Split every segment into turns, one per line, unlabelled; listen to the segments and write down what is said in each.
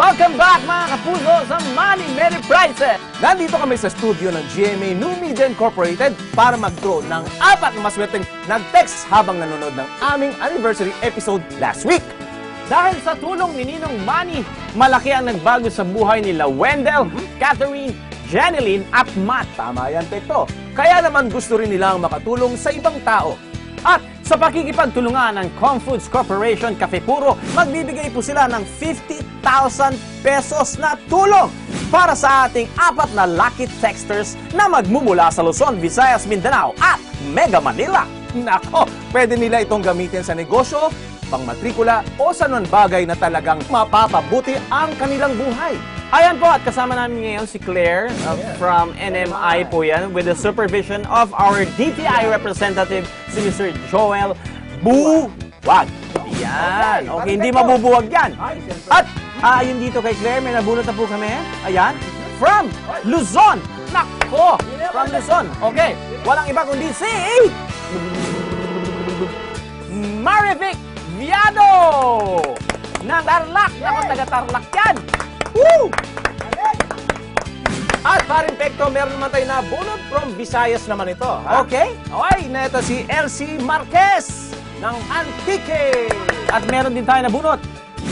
Welcome back mga kapuso sa Money Many Prices!
Nandito kami sa studio ng GMA New Media Incorporated para mag-draw ng apat na maswerteng nag-text habang nanonood ng aming anniversary episode last week.
Dahil sa tulong ni Ninong Manny, malaki ang nagbago sa buhay nila Wendell, Catherine, Jeneline at Matt.
Tama yan, Tekto. Kaya naman gusto rin nilang makatulong sa ibang tao.
At sa pakikipagtulungan ng Confoods Corporation Cafe Puro,
Magbibigay po sila ng 50,000 pesos na tulong para sa ating apat na lucky texters na magmumula sa Luzon, Visayas, Mindanao at Mega Manila. Nako, pwede nila itong gamitin sa negosyo, pangmatrikula o sa bagay na talagang mapapabuti ang kanilang buhay.
Ayan po, at kasama namin ngayon si Claire uh, from NMI po yan with the supervision of our DTI representative, si Mr. Joel Buwag. Yan. Okay, hindi mabubuwag yan. At ah, yun dito kay Claire, may nabunot na po kami. Ayan. From Luzon. Nako! From Luzon. Okay. Walang iba kundi si... Marivic Viado! Ng Tarlac. Nako, taga Tarlac yan. Woo!
At parin Pekto, meron naman tayo na from Visayas naman ito. Ha?
Okay.
Okay, na ito si LC Marquez ng Antique.
At meron din tayo nabunot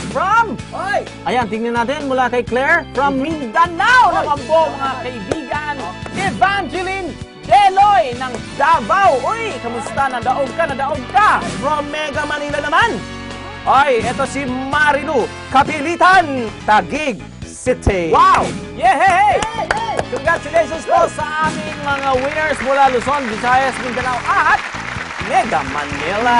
from,
Hoy!
ayan, tingnan natin mula kay Claire, from Mindanao naman po mga kaibigan, Evangeline Deloy ng Davao. Uy, kamusta? Nadaog ka, nadaog ka.
From Mega Manila naman. Ay, ito si Marilu Kapilitan, Taguig City.
Wow! Yeah, hey, hey! Congratulations po sa aming mga winners mula Luzon, Visayas, Mindanao at Mega Manila.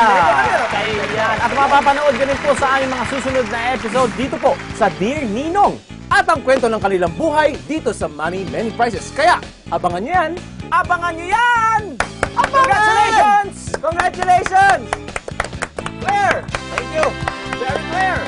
Ayan. At mapapanood ka rin po sa aming mga susunod na episode dito po sa Dear Ninong.
At ang kwento ng kanilang buhay dito sa Money Many Prices. Kaya, abangan nyo yan!
Abangan nyo yan! Abangan!
Congratulations! Congratulations! Claire! Thank you! Very Claire!